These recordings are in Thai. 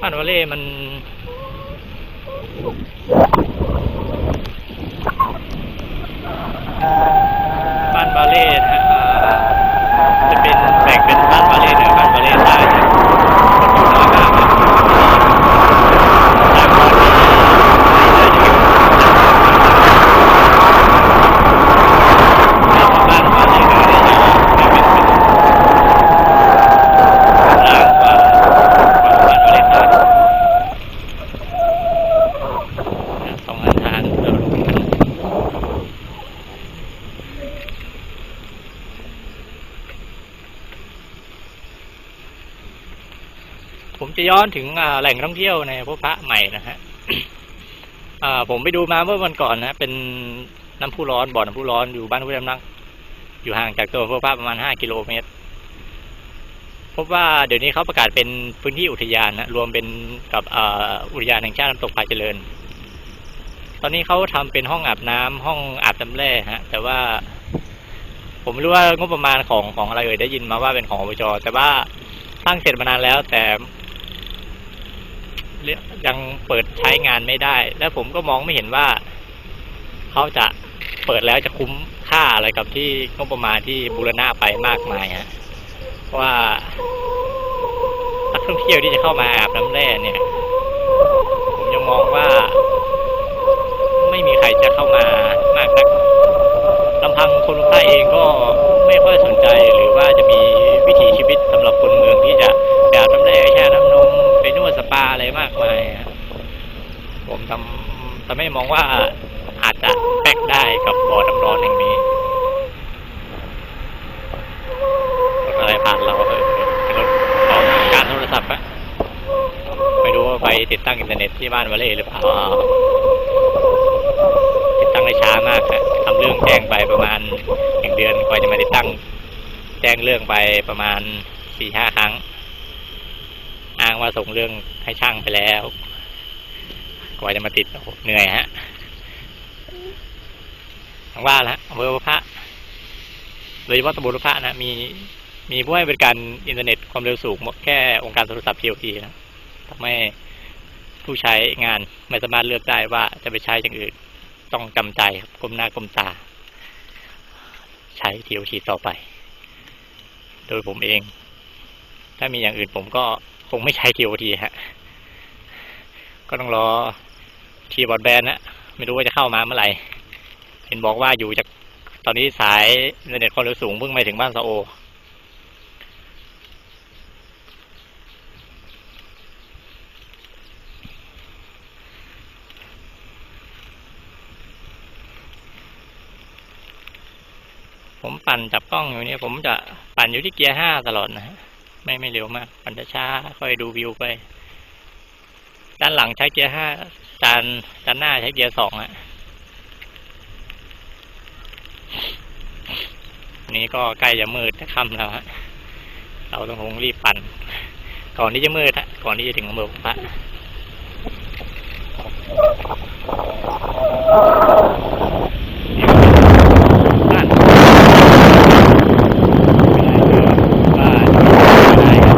บ้านวาเล่มันบ้านบาเล่นะจะเป็นแบ่งเป็นบ้านบาเล่เหนือบ้านบาเล่ใต้นะมันอยู่หน้าบ้านนะต่างคนที่ในบ้านบาเล่เหนือเนี่ยจะแบ่งเป็นเป็นร้านกว่าบ้านบาเล่ใต้นะสองอันทางเราลงกัน ผม จะย้อนถึงแหล่งท่องเที่ยวในพวกพระใหม่นะฮะผมไปดูมาเมื่อวันก่อนนะเป็นน้ำพุร้อนบ่อน้ำพุร้อนอยู่บ้านห้วยน้ำนัก อยู่ห่างจากตัวพวกพระประมาณห้ากิโลเมตร พบว่าเดี๋ยวนี้เขาประกาศเป็นพื้นที่อุทยานนะรวมเป็นกับอ,อุทยานแห่งชาติน้ำตกพายเจริญ ตอนนี้เขาทำเป็นห้องอาบน้ำห้องอาบน้ำแร่ฮะ แต่ว่าผมไม่รู้ว่างบประมาณของของอะไรเอ่ยได้ยินมาว่าเป็นของอบจแต่ว่าสร้างเสร็จมานานแล้ว แต่ ยังเปิดใช้งานไม่ได้ และผมก็มองไม่เห็นว่าเขาจะเปิดแล้วจะคุ้มค่าอะไรกับที่งบประมาณที่บูรณะไปมากมายฮะว่านักท่องเที่ยวที่จะเข้ามาอาบน้ำแร่เนี่ย ผมยังมองว่า ไม่มีใครจะเข้ามามากนักลำพังคนใต้เองก็ไม่ค่อยสนใจหรือว่าจะมีวิถีชีวิตสำหรับคนเมืองที่จะอาบน้ำแร่ มากมายผมทำทำให้มองว่าอาจจะแตกได้กับบ่อน้ำร้อนแห่งนี้รถอะไรผ่านเราเออเป็นรถของการโทรศัพท์อะไม่รู้ว่าไปติดตั้งอินเทอร์เน็ตที่บ้านวาเล่หรือเปล่าติดตั้งได้ช้ามากฮะทำเรื่องแจ้งไปประมาณหนึ่งเดือนกว่าจะมาติดตั้ง แจ้งเรื่องไปประมาณสี่ห้าครั้งางว่าส่งเรื่องให้ช่างไปแล้ว กว่าจะมาติดเหนื่อยฮะทางว่าแล้วอำเภอพระโดยเฉพาะตำบลพระนะมีมีผู้ให้บริการอินเทอร์เน็ตความเร็วสูงแค่องค์การโทรศัพท์ TOT นะทำให้ผู้ใช้งานไม่สามารถเลือกได้ว่าจะไปใช้อย่างอื่น ต้องจำใจครับก้มหน้าก้มตา ใช้ TOT ต่อไป โดยผมเอง ถ้ามีอย่างอื่นผมก็ คงไม่ใช้ TOT ฮะ ก็ต้องรอทีบอดแบนนะไม่รู้ว่าจะเข้ามาเมื่อไหร่ เห็นบอกว่าอยู่จากตอนนี้สายเทอร์เน็ตความเร็วสูงเพิ่งไปถึงบ้านซาโอผมปั่นจับกล้องอยู่เนี่ยผมจะปั่นอยู่ที่เกียร์ห้าตลอดนะฮะ ไม่ไม่เร็วมากปั่นช้าค่อยดูวิวไป ด้านหลังใช้เกียร์ห้าจานจานหน้าใช้เกียร์สองอะนี่ก็ใกล้จะมืดจะค่ำแล้วฮะเราต้องคงรีบปั่น ก่อนที่จะมืดฮะก่อนที่จะถึงอำเภอพระบ้านบ้านได้ครับ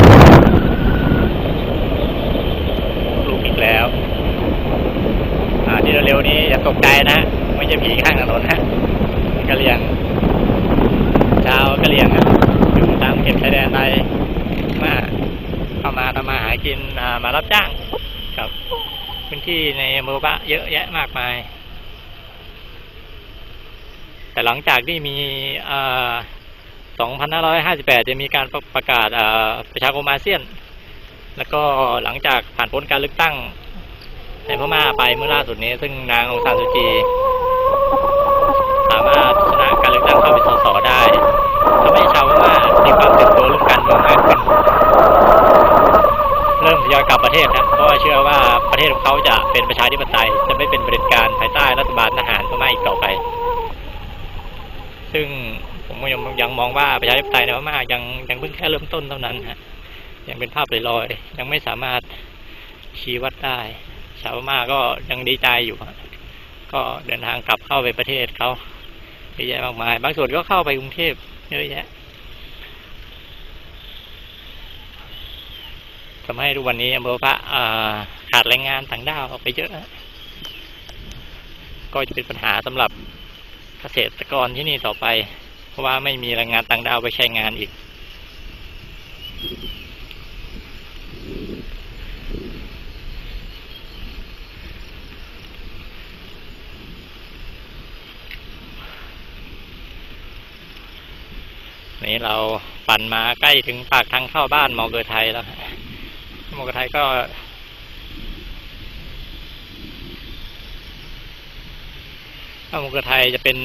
ปลูกอีกแล้ว อ่าที่เร็วๆ นี้อย่าตกใจนะ ไม่ใช่ผีข้างถนนนะกะเหรี่ยง ชาวกะเหรี่ยงอยู่ตามเขตชายแดนไทยมาเข้ามาทำมาหากินมารับจ้างกับพื้นที่ในเมือบะเยอะแยะมากมาย แต่หลังจากที่มี2558 จะมีการประประกาศประชาคมอาเซียน แล้วก็หลังจากผ่านพ้นการเลือกตั้ง ในพม่าไปเมื่อล่าสุดนี้ ซึ่งนางองซานซูจี สามารถชนะการเลือกตั้งเข้าเป็นสสได้ทำให้ชาวพม่ามีความตื่นตัวเรื่องการเมืองมากขึ้น เริ่มทยอยกลับประเทศนะเพราะว่าเชื่อว่าประเทศของเขาจะเป็นประชาธิปไตยจะไม่เป็นเผด็จการภายใต้รัฐบาลทหารพม่าอีกต่อไป ซึ่งผมยังยังมองว่าประชาธิปไตยในพม่ายังยังเพิ่งแค่เริ่มต้นเท่านั้นฮะยังเป็นภาพลอยๆยังไม่สามารถชี้วัดได้ ชาวพม่าก็ยังดีใจอยู่ก็เดินทางกลับเข้าไปประเทศเขาเยอะแยะมากมาย บางส่วนก็เข้าไปกรุงเทพเยอะแยะทำให้ทุกวันนี้อำเภอพระขาดแรงงานต่างด้าวออกไปเยอะฮะก็จะเป็นปัญหาสำหรับเกษตรกรที่นี่ต่อไป เพราะว่าไม่มีแรงงานต่างด้าวไปใช้งานอีก นี่เราปั่นมาใกล้ถึงปากทางเข้าบ้านมอเกอร์ไทยแล้วมอเกอร์ไทยก็ถ้ามอเกอร์ไทยจะเป็น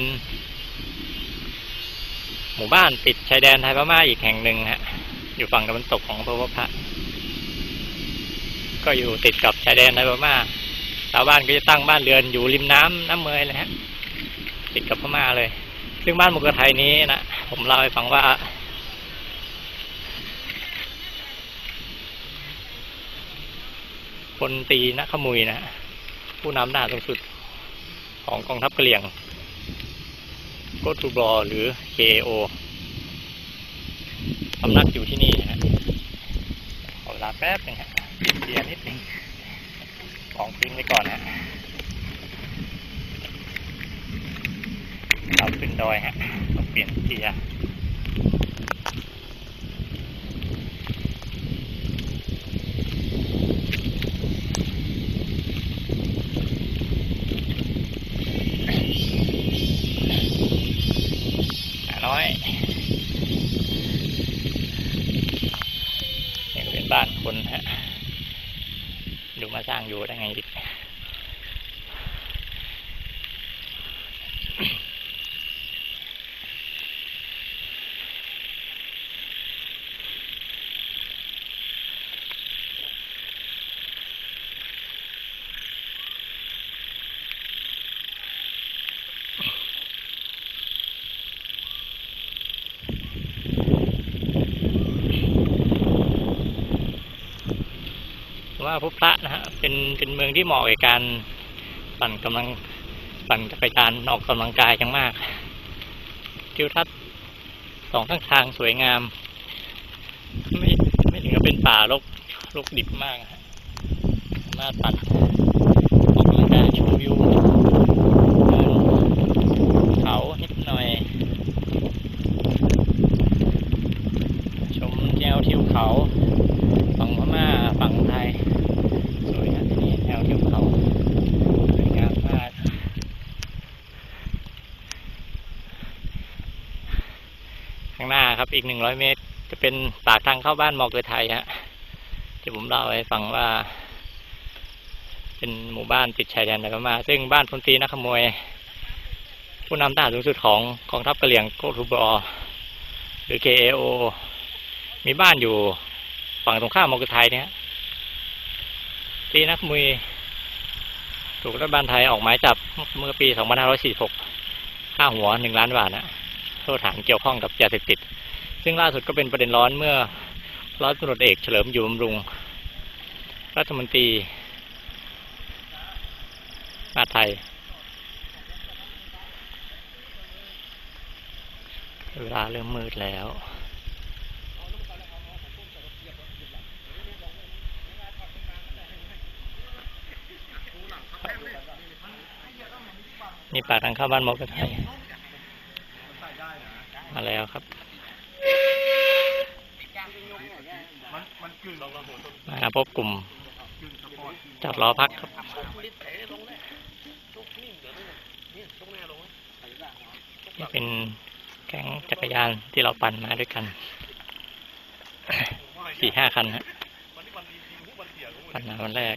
หมู่บ้านติดชายแดนไทยพม่าอีกแห่งหนึ่งฮะ อยู่ฝั่งตะวันตกของอำเภอพะก็อยู่ติดกับชายแดนไทยพม่าชาวบ้านก็จะตั้งบ้านเรือนอยู่ริมน้ำน้ำเมยเลยฮะ ติดกับพม่าเลย ซึ่งบ้านมุกไทยนี้นะ ผมเล่าให้ฟังว่า คนตีนะขมุยนะ ผู้นำหน้าสูงสุดของกองทัพกะเหรี่ยงโกทูบอหรือ KO สำนักอยู่ที่นี่นะฮะขอเวลาแป๊บหนึงฮะเดียนิดหนึงของทิ้งไว้ก่อนนะฮะเราขึ้นดอยฮะ ปลี่ยนเกียร์ร้อยนี่เป็นบ้านคนฮะ ดูมาสร้างอยู่ได้ไงอีก พบพระนะฮะเป็นเป็นเมืองที่เหมาะกับการปั่นกำลังปั่นจักรยานออกกำลังกายจังมากทิวทัศน์สองข้างทางสวยงาม ไม่ไม่ถึงกับเป็นป่ารกรกดิบมากฮะสามารถปั่นออกกำลังกายชมวิวเดินเขานิดหน่อย ชมแนวทิวเขา ฝั่งพม่าฝั่งไทย สวยนะที่นี่แนวทิวเขาสวยงามมาก ข้างหน้าครับ อีกหนึ่งร้อยเมตร จะเป็นปากทางเข้าบ้านมอเกอร์ไทยฮะที่ผมเล่าให้ฟังว่า เป็นหมู่บ้านติดชายแดนไทยพม่าซึ่งบ้านพลตรีนักขโมย ผู้นำทหารสูงสุดของกองทัพกะเหรี่ยงโกทูบอหรือ KAO มีบ้านอยู่ฝั่งตรงข้ามมอเกอร์ไทยเนี่ยตีนักมวยถูกรัฐบาลไทยออกหมายจับเมื่อปี 2546 ค่าหัวหนึ่งล้านบาทนะโทษฐานเกี่ยวข้องกับยาเสพติด ซึ่งล่าสุดก็เป็นประเด็นร้อนเมื่อร้อยตำรวจเอกเฉลิมอยู่บำรุง รัฐมนตรีมาไทยเวลาเริ่มมืดแล้วนี่ปากทางเข้าบ้านมกไทยมาแล้วครับ มาพบกลุ่มจอดล้อพักครับนี่เป็นแก๊งจักรยานที่เราปั่นมาด้วยกันสี่ห้าคันฮะปั่นมาวันแรก